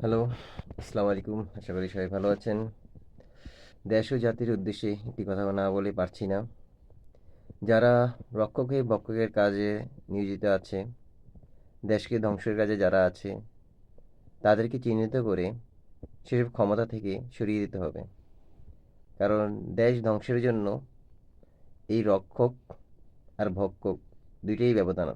Hello আসসালামু আলাইকুম। আশা করি সবাই ভালো আছেন। দেশ ও জাতির উদ্দেশ্যে একটি কথা না বলে পারছি না। যারা রক্ষকে ভক্ষকের কাজে নিয়োজিত আছে, দেশকে ধ্বংসের কাজে যারা আছে, তাদেরকে চিহ্নিত করে সেসব ক্ষমতা থেকে সরিয়ে দিতে হবে। কারণ দেশ ধ্বংসের জন্য এই রক্ষক আর ভক্ষক দুইটাই ব্যবধান।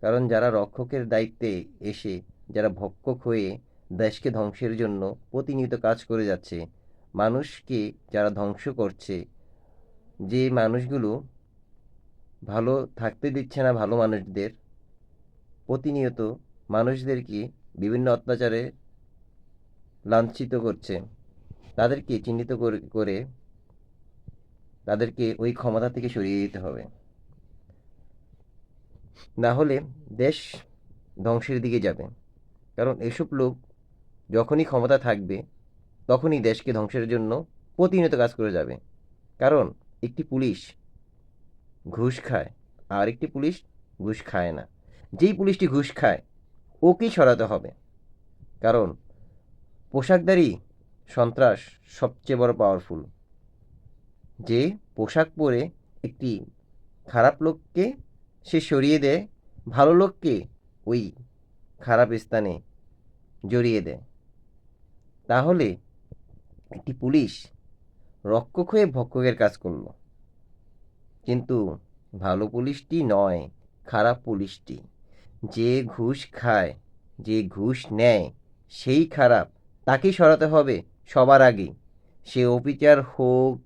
কারণ যারা রক্ষকের দায়িত্বে এসে, যারা ভক্ষক হয়ে দেশকে ধ্বংসের জন্য প্রতিনিয়ত কাজ করে যাচ্ছে। মানুষকে যারা ধ্বংস করছে, যে মানুষগুলো ভালো থাকতে দিচ্ছে না ভালো মানুষদের, প্রতিনিয়ত মানুষদেরকে বিভিন্ন অত্যাচারে লাঞ্ছিত করছে। তাদেরকে চিহ্নিত করে তাদেরকে ওই ক্ষমতা থেকে সরিয়ে দিতে হবে। না হলে দেশ ধ্বংসের দিকে যাবে। কারণ এসব লোক যখনই ক্ষমতা থাকবে, তখনই দেশকে ধ্বংসের জন্য প্রতিনিয়ত কাজ করে যাবে। কারণ, একটি পুলিশ ঘুষ খায়, আর একটি পুলিশ ঘুষ খায় না। যেই পুলিশটি ঘুষ খায়, ওকেই সরাতে হবে। কারণ পোশাকদারি সন্ত্রাস সবচেয়ে বড় পাওয়ারফুল যে পোশাক পরে একটি খারাপ লোককে সে সরিয়ে দেয়, ভালো লোককে ওই খারাপ স্থানে জড়িয়ে দেয়। তাহলে একটি পুলিশ রক্ষক হয়ে ভক্ষকের কাজ করল। কিন্তু ভালো পুলিশটি নয়, খারাপ পুলিশটি। যে ঘুষ খায়, যে ঘুষ নেয়, সেই খারাপ। তাকেই সরাতে হবে সবার আগে। সে অফিসার হোক,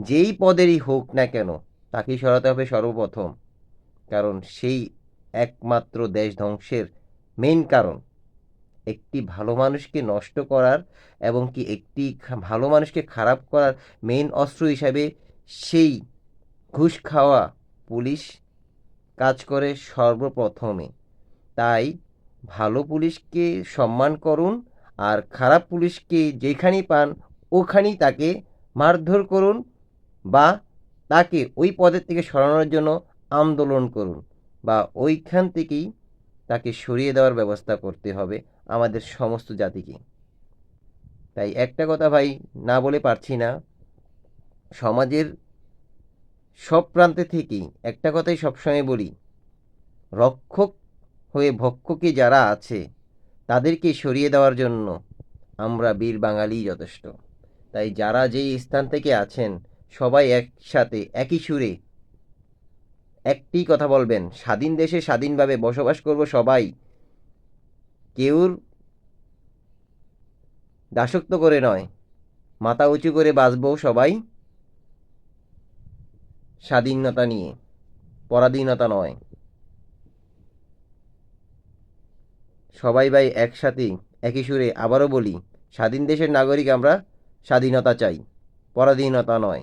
যেই পদেরই হোক না কেন, তাকেই সরাতে হবে সর্বপ্রথম। কারণ সেই একমাত্র দেশ ধ্বংসের মেন কারণ। একটি ভালো মানুষকে নষ্ট করার এবং কি একটি ভালো মানুষকে খারাপ করার মেইন অস্ত্র হিসাবে সেই ঘুষ খাওয়া পুলিশ কাজ করে সর্বপ্রথমে। তাই ভালো পুলিশকে সম্মান করুন আর খারাপ পুলিশকে যেখানেই পান ওখানেই তাকে মারধর করুন বা তাকে ওই পদের থেকে সরানোর জন্য আন্দোলন করুন বা ওইখান থেকেই তাকে সরিয়ে দেওয়ার ব্যবস্থা করতে হবে। আমাদের সমস্ত জাতিকে। তাই একটা কথা ভাই, না বলে পারছি না। সমাজের সব প্রান্তে থেকেই একটা কথাই সবসময় বলি, রক্ষক হয়ে ভক্ষকে যারা আছে, তাদেরকে সরিয়ে দেওয়ার জন্য আমরা বীর বাঙালিই যথেষ্ট। তাই যারা যেই স্থান থেকে আছেন, সবাই একসাথে, একই সুরে একটি কথা বলবেন, স্বাধীন দেশে স্বাধীনভাবে বসবাস করব সবাই কেউর দাসত্ব করে নয়। মাথা উঁচু করে বাঁচবো সবাই স্বাধীনতা নিয়ে, পরাধীনতা নয়। সবাই ভাই একসাথে, একই সুরে আবারও বলি, স্বাধীন দেশের নাগরিক আমরা স্বাধীনতা চাই, পরাধীনতা নয়।